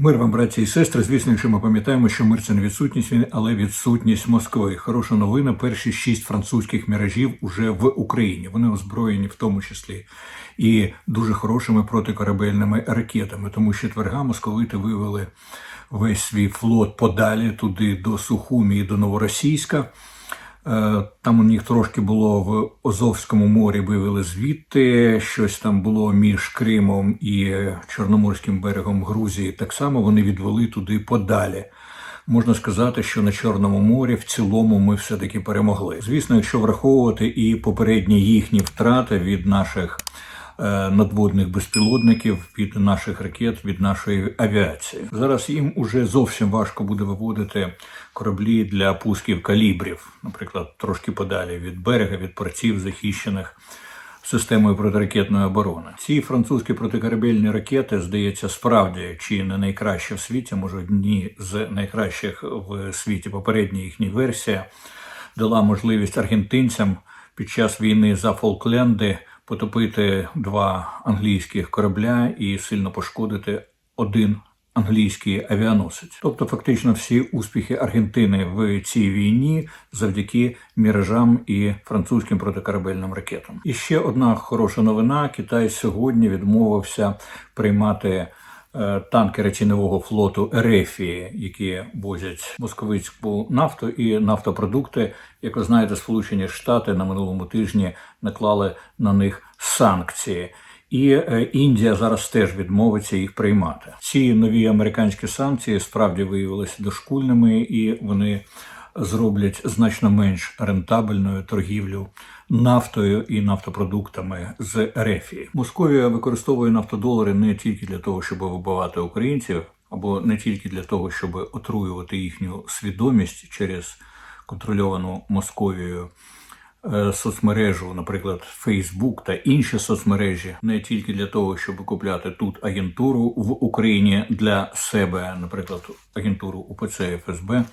Мир вам, браті і сестри. Звісно, якщо ми пам'ятаємо, що мир це не відсутність війни, але відсутність Москви. Хороша новина. Перші шість французьких міражів уже в Україні. Вони озброєні в тому числі і дуже хорошими протикорабельними ракетами. Тому що четверга московити вивели весь свій флот подалі туди до Сухумі і до Новоросійська. Е, Там у них трошки було в Азовському морі, вивели звідти. Щось там було між Кримом і Чорноморським берегом Грузії. Так само вони відвели туди подалі. Можна сказати, що на Чорному морі в цілому ми все-таки перемогли. Звісно, якщо враховувати і попередні їхні втрати від наших е, надводних безпілотників, від наших ракет, від нашої авіації. Зараз їм уже зовсім важко буде виводити кораблі для пусків калібрів, наприклад, трошки подалі від берега, від портів захищених системою протиракетної оборони. Ці французькі протикорабельні ракети, здається, справді чи не найкраще в світі, може одні з найкращих в світі. Попередня їхня версія дала можливість аргентинцям під час війни за Фолкленди потопити два англійських корабля і сильно пошкодити один англійський авіаносець. Тобто, фактично, всі успіхи Аргентини в цій війні завдяки міражам і французьким протикорабельним ракетам. І ще одна хороша новина: Китай сьогодні відмовився приймати. е, Танкери тіньового флоту Ерефії, які возять московицьку нафту і нафтопродукти, як ви знаєте, Сполучені Штати на минулому тижні наклали на них санкції. І е, Індія зараз теж відмовиться їх приймати. Ці нові американські санкції справді виявилися дошкульними, і вони зроблять значно менш рентабельною торгівлю нафтою і нафтопродуктами з Ерефії. Московія використовує нафтодолари не тільки для того, щоб вибивати українців, або не тільки для того, щоб отруювати їхню свідомість через контрольовану Московією соцмережу, наприклад, Facebook та інші соцмережі, не тільки для того, щоб купляти тут агентуру в Україні для себе, наприклад, агентуру УПЦ ФСБ,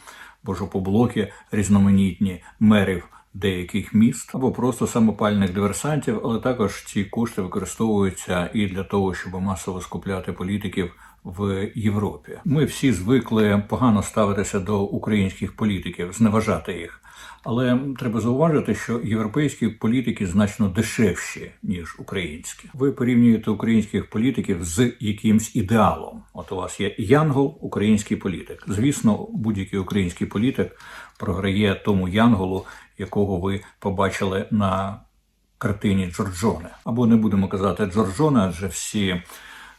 божопоблоки, різноманітні мерів деяких міст або просто самопальних диверсантів, але також ці кошти використовуються і для того, щоб масово скупляти політиків в Європі. Ми всі звикли погано ставитися до українських політиків, зневажати їх. Але треба зауважити, що європейські політики значно дешевші ніж українські. Ви порівнюєте українських політиків з якимсь ідеалом. От у вас є Янгол, український політик. Звісно, будь-який український політик програє тому Янголу, якого ви побачили на картині Джорджоне. Або не будемо казати Джорджоне, адже всі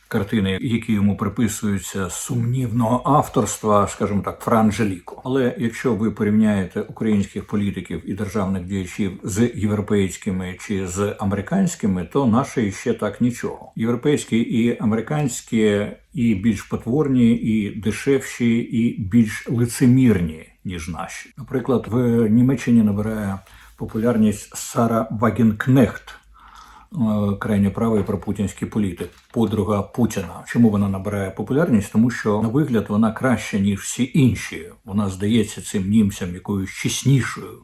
картини, які йому приписуються сумнівного авторства, скажімо так, Франжеліко. Але якщо ви порівняєте українських політиків і державних діячів з європейськими чи з американськими, то наші ще так нічого. Європейські і американські і більш потворні, і дешевші, і більш лицемірні ніж наші. Наприклад, в Німеччині набирає популярність Сара Вагенкнехт е, крайньо правий пропутінський політик, подруга Путіна. Чому вона набирає популярність? Тому що на вигляд вона краща ніж всі інші. Вона здається цим німцям якоюсь чеснішою,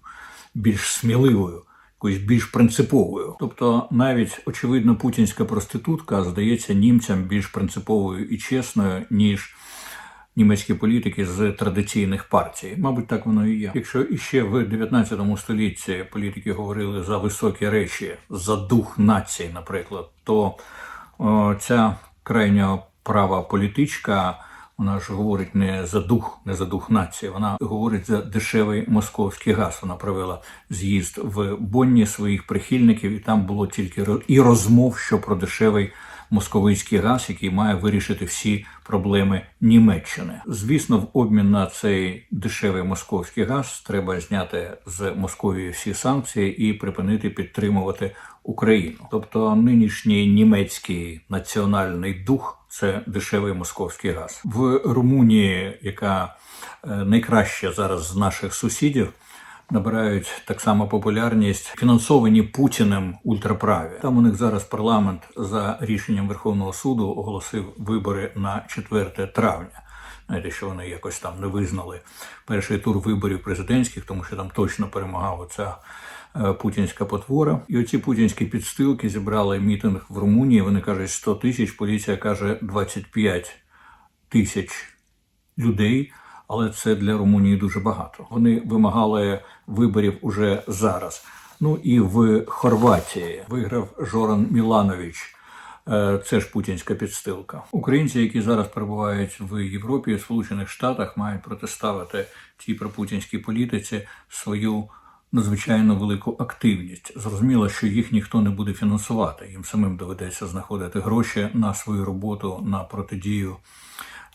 більш сміливою. Якоюсь більш принциповою, тобто навіть очевидно путінська проститутка здається німцям більш принциповою і чесною ніж німецькі політики з традиційних партій. Мабуть, так воно і є. Якщо іще в 19 столітті політики говорили за високі речі, за дух нації, наприклад, то о, ця крайньо права політичка. Вона ж говорить не за дух, не за дух нації. Вона говорить за дешевий московський газ. Вона провела з'їзд в Бонні своїх прихильників, і там було тільки і розмов, що про дешевий московицький газ, який має вирішити всі проблеми Німеччини. Звісно, в обмін на цей дешевий московський газ треба зняти з Московії всі санкції і припинити підтримувати Україну. Тобто нинішній німецький національний дух це дешевий московський газ в Румунії, яка е, найкраща зараз з наших сусідів набирають так само популярність фінансовані Путіним ультраправі. Там у них зараз парламент за рішенням Верховного суду оголосив вибори на 4 травня. Знаєте, що вони якось там не визнали перший тур виборів президентських, тому що там точно перемагав оця е, путінська потвора. І оці путінські підстилки зібрали мітинг в Румунії. Вони кажуть 100 тисяч, поліція каже 25 тисяч людей, але це для Румунії дуже багато. Вони вимагали виборів уже зараз. Ну і в Хорватії виграв Жоран Міланович. Е, Це ж путінська підстилка. Українці, які зараз перебувають в Європі і Сполучених Штатах, мають протиставити тій пропутінській політиці свою надзвичайно велику активність. Зрозуміло, що їх ніхто не буде фінансувати. Їм самим доведеться знаходити гроші на свою роботу на протидію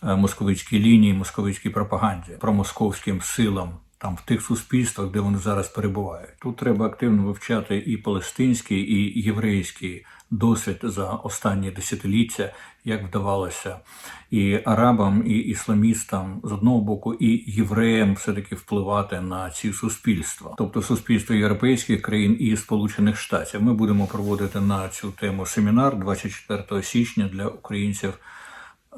московицькій лінії, московицькій пропаганді, промосковським силам. Там в тих суспільствах, де вони зараз перебувають, тут треба активно вивчати і палестинський, і єврейський досвід за останні десятиліття, як вдавалося і арабам, і ісламістам з одного боку, і євреям все таки впливати на ці суспільства, тобто суспільство європейських країн і Сполучених Штатів. Ми будемо проводити на цю тему семінар 24 січня для українців.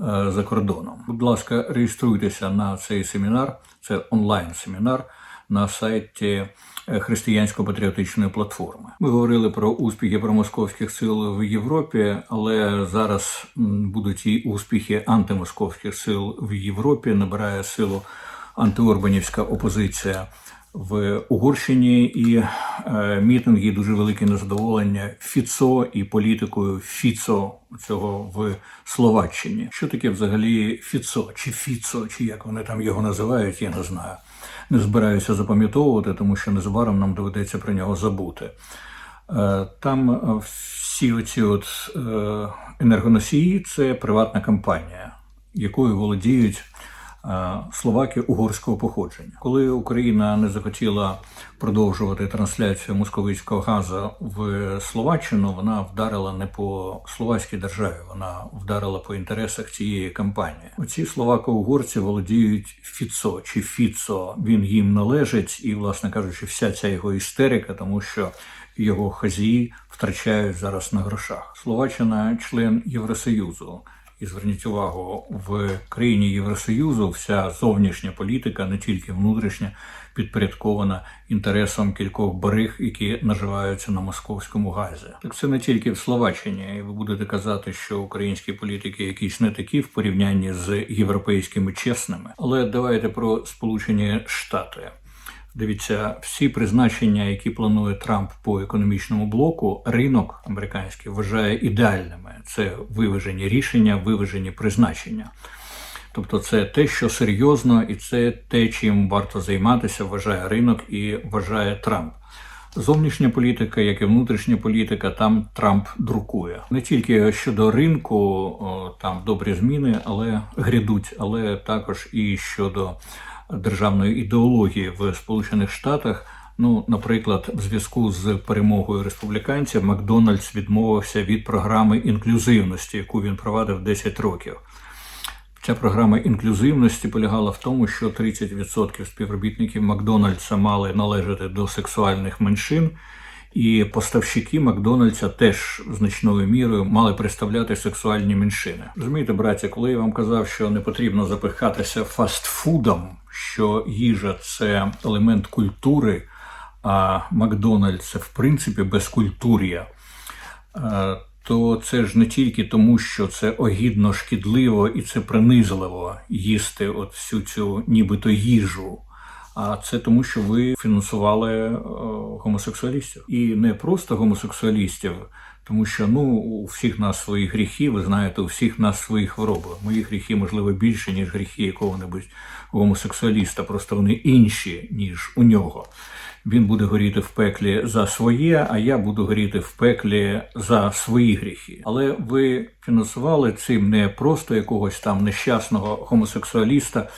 Е, За кордоном, будь ласка, реєструйтеся на цей семінар. Це онлайн-семінар на сайті е, Християнсько-патріотичної платформи. Ми говорили про успіхи промосковських сил в Європі, але зараз будуть і успіхи антимосковських сил в Європі. Набирає силу антиорбанівська опозиція в Угорщині і е, мітинги, дуже велике незадоволення Фіцо і політикою Фіцо цього в Словаччині. Що таке взагалі Фіцо чи Фіцо, чи як вони там його називають, я не знаю. Не збираюся запам'ятовувати, тому що незабаром нам доведеться про нього забути. Е, Там е, всі оці от е, енергоносії це приватна компанія, якою володіють словаки угорського походження. Коли Україна не захотіла продовжувати трансляцію московицького газу в Словаччину, вона вдарила не по словацькій державі, вона вдарила по інтересах цієї компанії. Оці словако-угорці володіють Фіцо чи Фіцо. Він їм належить, і, власне кажучи, вся ця його істерика, тому що його хазії втрачають зараз на грошах. Словаччина член Євросоюзу. І зверніть увагу, в країні Євросоюзу вся зовнішня політика, не тільки внутрішня, підпорядкована інтересам кількох бариг, які наживаються на московському газі. Так це не тільки в Словаччині. І ви будете казати, що українські політики якісь не такі в порівнянні з європейськими чесними. Але давайте про Сполучені Штати. Дивіться, всі призначення, які планує Трамп по економічному блоку, ринок американський вважає ідеальними. Це виважені рішення, виважені призначення. Тобто, це те, що серйозно, і це те, чим варто займатися, вважає ринок і вважає Трамп. Зовнішня політика, як і внутрішня політика, там Трамп друкує не тільки щодо ринку, там добрі зміни, але грядуть, але також і щодо державної ідеології в Сполучених Штатах. Ну, наприклад, в зв'язку з перемогою республіканців Макдональдс відмовився від програми інклюзивності, яку він провадив 10 років. Ця програма інклюзивності полягала в тому, що 30% співробітників Макдональдса мали належати до сексуальних меншин, і поставщики Макдональдса теж значною мірою мали представляти сексуальні меншини. Розумієте, браття, коли я вам казав, що не потрібно запихатися фастфудом, що їжа це елемент культури, а Макдональдс це в принципі безкультур'я. Е, то це ж не тільки тому, що це огідно шкідливо і це принизливо їсти от всю цю нібито їжу. А це тому, що ви фінансували е, гомосексуалістів. І не просто гомосексуалістів, тому що ну у всіх нас свої гріхи, ви знаєте, у всіх нас свої хвороби. Мої гріхи, можливо, більше, ніж гріхи якого-небудь гомосексуаліста, просто вони інші, ніж у нього. Він буде горіти в пеклі за своє, а я буду горіти в пеклі за свої гріхи. Але ви фінансували цим не просто якогось там нещасного гомосексуаліста,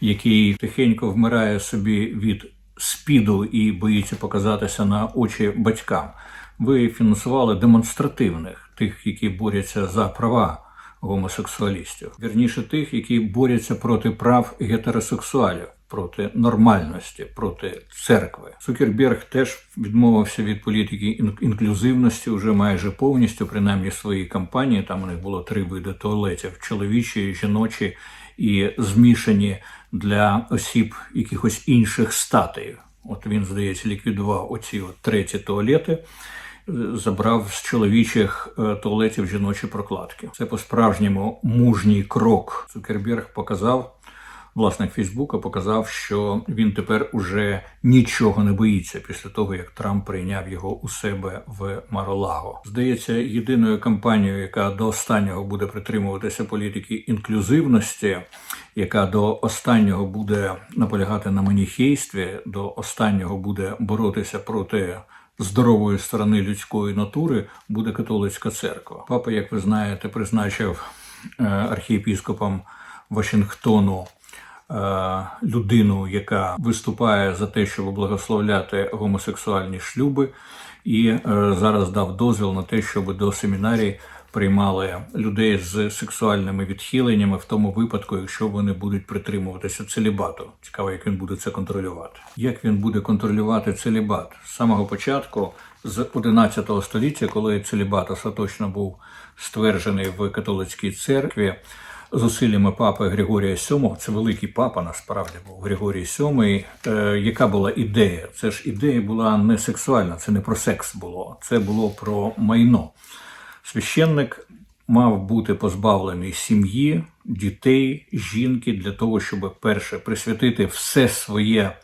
який тихенько вмирає собі від спіду і боїться показатися на очі батькам. Ви фінансували демонстративних тих, які борються за права гомосексуалістів, вірніше тих, які борються проти прав гетеросексуалів. Проти нормальності, проти церкви. Цукерберг теж відмовився від політики ін- інклюзивності вже майже повністю, принаймні своїй кампанії. Там у них було три види туалетів: чоловічі, жіночі і змішані для осіб якихось інших статей. От він, здається, ліквідував оці от треті туалети. Забрав з чоловічих е, туалетів жіночі прокладки. Це по-справжньому мужній крок. Цукерберг показав. Власник Фейсбука показав, що він тепер уже нічого не боїться після того, як Трамп прийняв його у себе в Маролаго. Здається, єдиною кампанією, яка до останнього буде притримуватися політики інклюзивності, яка до останнього буде наполягати на маніхействі, до останнього буде боротися проти здорової сторони людської натури, буде католицька церква. Папа, як ви знаєте, призначив е, архієпіскопом Вашингтону е, людину, яка виступає за те, щоб благословляти гомосексуальні шлюби, і е, зараз дав дозвіл на те, щоб до семінарій приймали людей з сексуальними відхиленнями в тому випадку, якщо вони будуть притримуватися целібату. Цікаво, як він буде це контролювати. Як він буде контролювати целібат з самого початку, з 11 століття, коли целібат остаточно був стверджений в католицькій церкві. Зусиллями папи Григорія VII, це великий папа, насправді був Григорій VII, е, яка була ідея? Це ж ідея була не сексуальна, це не про секс було, це було про майно. Священник мав бути позбавлений сім'ї, дітей, жінки для того, щоб перше присвятити все своє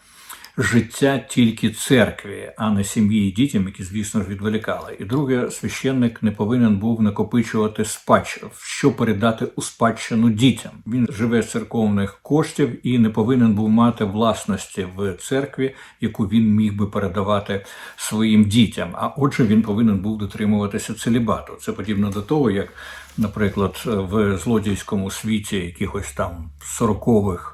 життя тільки церкві, а не сім'ї і дітям, які, звісно ж, відволікали. І друге, священник не повинен був накопичувати спадщину, що передати у спадщину дітям. Він живе з церковних коштів і не повинен був мати власності в церкві, яку він міг би передавати своїм дітям. А отже, він повинен був дотримуватися целібату. Це подібно до того, як, наприклад, в злодійському світі якихось там 40-х,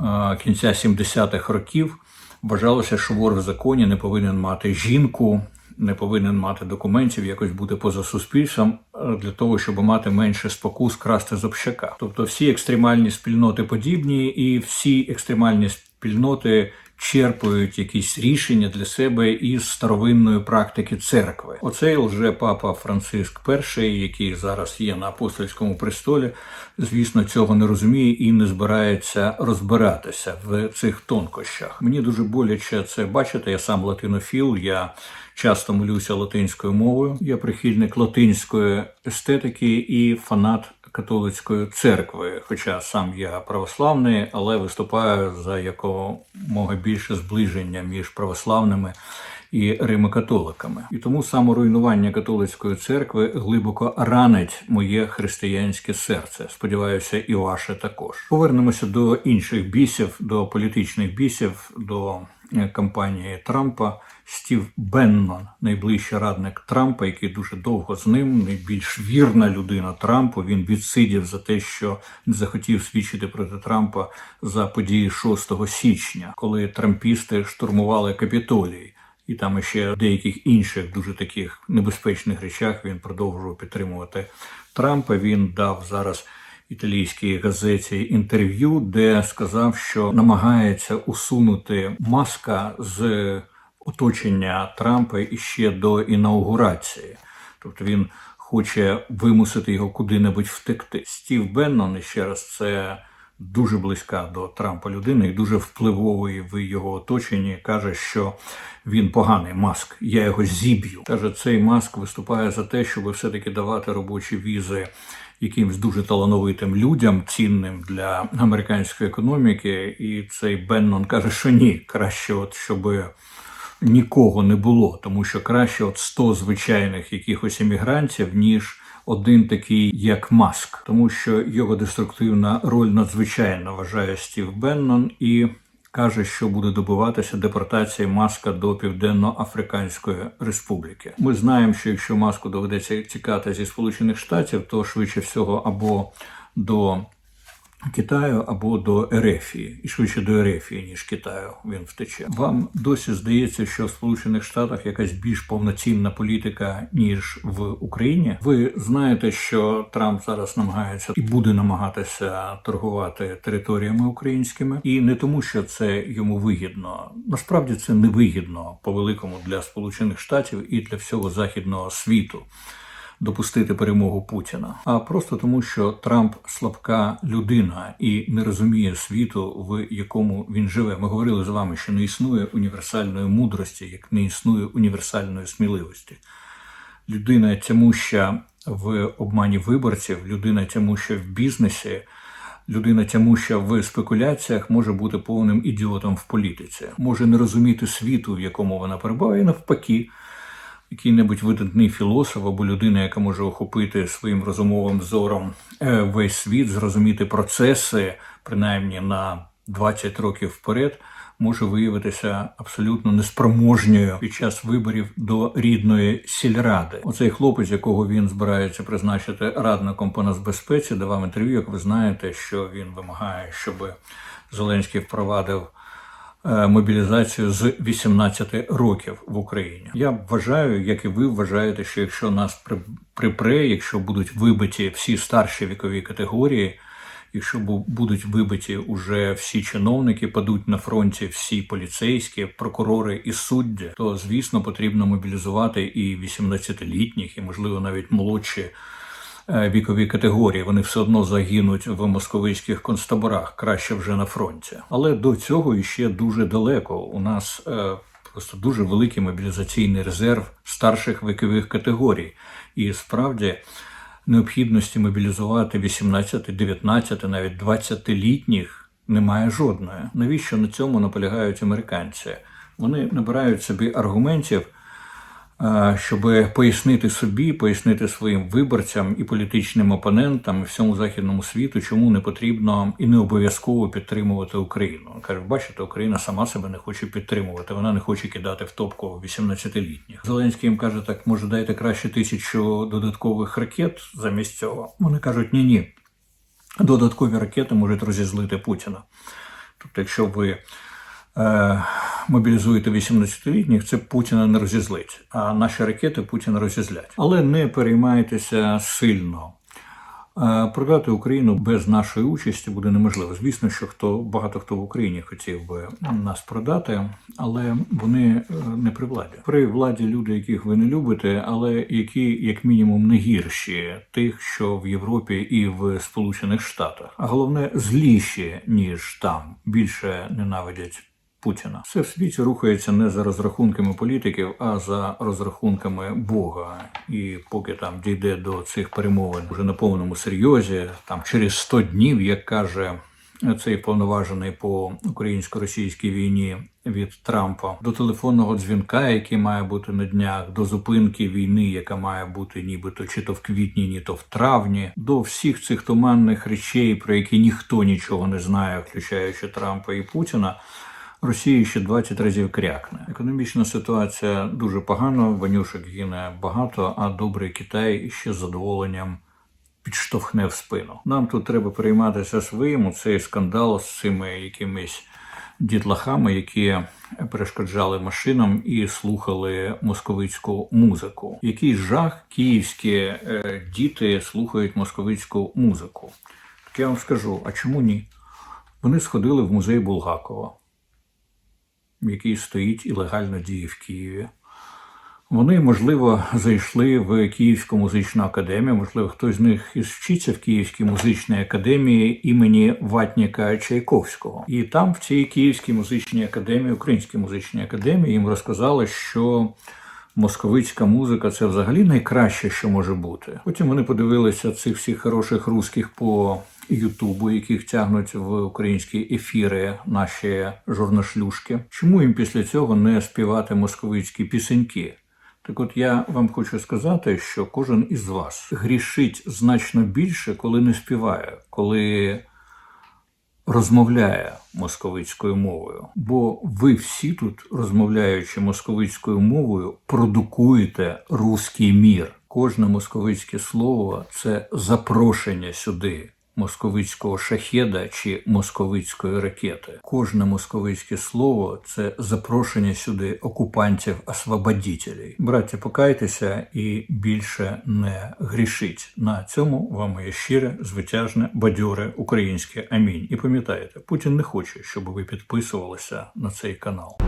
е, кінця 70-х років вважалося, що вор в законі не повинен мати жінку, не повинен мати документів, якось бути поза суспільством е, для того, щоб мати менше спокус красти з общака. Тобто всі екстремальні спільноти подібні, і всі екстремальні спільноти черпають якісь рішення для себе із старовинної практики церкви. Оцей лже папа Франциск І, який зараз є на апостольському престолі, звісно, цього не розуміє і не збирається розбиратися в цих тонкощах. Мені дуже боляче це бачити. Я сам латинофіл. Я часто молюся латинською мовою. Я прихильник латинської естетики і фанат католицької церкви, хоча сам я православний, але виступаю за якомога більше зближення між православними і римокатоликами. І тому саморуйнування католицької церкви глибоко ранить моє християнське серце. Сподіваюся, і ваше також. Повернемося до інших бісів, до політичних бісів, до кампанії Трампа. Стів Беннон, найближчий радник Трампа, який дуже довго з ним, найбільш вірна людина Трампу. Він відсидів за те, що не захотів свідчити проти Трампа за події 6 січня, коли трампісти штурмували капітолій. І там ще деяких інших дуже таких небезпечних речах він продовжував підтримувати Трампа. Він дав зараз італійській газеті інтерв'ю, де сказав, що намагається усунути маска з оточення Трампа іще до інаугурації. Тобто він хоче вимусити його куди-небудь втекти. Стів Беннон, ще раз, це дуже близька до Трампа людина і дуже впливовий в його оточенні. Каже, що він поганий маск, я його зіб'ю. Каже, цей маск виступає за те, щоб все-таки давати робочі візи. Якимсь дуже талановитим людям, цінним для американської економіки, і цей Беннон каже, що ні, краще, от щоб нікого не було, тому що краще от 100 звичайних якихось емігрантів, ніж один такий, як Маск, тому що його деструктивна роль надзвичайно вважає Стів Беннон. І каже, що буде добиватися депортації Маска до Південно-Африканської Республіки. Ми знаємо, що якщо маску доведеться тікати зі Сполучених Штатів, то швидше всього або до Китаю або до Ерефії, і швидше до Ерефії, ніж Китаю він втече. Вам досі здається, що в Сполучених Штатах якась більш повноцінна політика ніж в Україні. Ви знаєте, що Трамп зараз намагається і буде намагатися торгувати територіями українськими, і не тому, що це йому вигідно. Насправді це не вигідно по великому для Сполучених Штатів і для всього західного світу допустити перемогу Путіна, а просто тому, що Трамп слабка людина і не розуміє світу, в якому він живе. Ми говорили з вами, що не існує універсальної мудрості, як не існує універсальної сміливості. людина тямуща в обмані виборців, людина тямуща в бізнесі, людина тямуща в спекуляціях може бути повним ідіотом в політиці, може не розуміти світу, в якому вона перебуває, і навпаки. Який-небудь видатний філософ або людина, яка може охопити своїм розумовим зором е, весь світ, зрозуміти процеси, принаймні на 20 років вперед, може виявитися абсолютно неспроможньою під час виборів до рідної сільради. Оцей хлопець, якого він збирається призначити радником по нацбезпеці, давав інтерв'ю. Як ви знаєте, що він вимагає, щоб Зеленський впровадив мобілізацію з 18 років в Україні. Я вважаю, як і ви вважаєте, що якщо нас при- припре, якщо будуть вибиті всі старші вікові категорії. Якщо будуть вибиті уже всі чиновники, падуть на фронті всі поліцейські, прокурори і судді, то звісно потрібно мобілізувати і 18-літніх, і можливо навіть молодші е, вікові категорії. Вони все одно загинуть в московицьких концтаборах, краще вже на фронті. Але до цього іще дуже далеко. У нас е, просто дуже великий мобілізаційний резерв старших вікових категорій, і справді необхідності мобілізувати 18, 19, навіть 20-літніх немає жодної. Навіщо на цьому наполягають американці? Вони набирають собі аргументів, е, щоб пояснити собі, пояснити своїм виборцям і політичним опонентам і всьому західному світу, чому не потрібно і не обов'язково підтримувати Україну. Кажуть, бачите, Україна сама себе не хоче підтримувати. Вона не хоче кидати в топку 18-літніх. Зеленський їм каже, так може дайте краще тисячу додаткових ракет замість цього. Вони кажуть, ні, ні. Додаткові ракети можуть розізлити Путіна. Тобто, якщо ви е, мобілізуєте 18-літніх, це Путіна не розізлить, а наші ракети Путіна розізлять. Але не переймайтеся сильно. Е, Продати Україну без нашої участі буде неможливо. Звісно, що хто багато хто в Україні хотів би нас продати, але вони е, не при владі. При владі люди, яких ви не любите, але які як мінімум не гірші тих, що в Європі і в Сполучених Штатах, а головне зліші ніж там більше ненавидять. Путіна все в світі рухається не за розрахунками політиків, а за розрахунками Бога. І поки там дійде до цих перемовин вже на повному серйозі, там через 100 днів, як каже цей повноважений по українсько-російській війні від Трампа, до телефонного дзвінка, який має бути на днях, до зупинки війни, яка має бути нібито чи то в квітні, ні то в травні, до всіх цих туманних речей, про які ніхто нічого не знає, включаючи Трампа і Путіна. Росії ще 20 разів крякне. Економічна ситуація дуже погана, ванюшок гине багато, а добрий Китай ще з задоволенням підштовхне в спину. Нам тут треба перейматися своїм. Цей скандал з цими якимись дітлахами, які перешкоджали машинам і слухали московицьку музику. Який жах київські е, діти слухають московицьку музику. Так я вам скажу, а чому ні? Вони сходили в музей Булгакова який стоїть і легально діє в Києві. Вони, можливо, зайшли в Київську музичну академію, можливо, хтось з них і вчиться в Київській музичній академії імені Ватніка Чайковського. І там, в цій Київській музичній академії, Українській музичній академії, їм розказали, що московицька музика це взагалі найкраще, що може бути. Потім вони подивилися цих всіх хороших русських по Ютубу, яких тягнуть в українські ефіри наші журношлюшки. Чому їм після цього не співати московицькі пісеньки? Так от я вам хочу сказати, що кожен із вас грішить значно більше, коли не співає, коли розмовляє московицькою мовою. Бо ви всі тут, розмовляючи московицькою мовою, продукуєте руський мір. Кожне московицьке слово це запрошення сюди московицького шахеда чи московицької ракети. Кожне московицьке слово це запрошення сюди окупантів освободітелей. Браття, покайтеся і більше не грішіть. На цьому вам моє щире, звитяжне, бадьоре українське амінь. І пам'ятайте, Путін не хоче, щоб ви підписувалися на цей канал.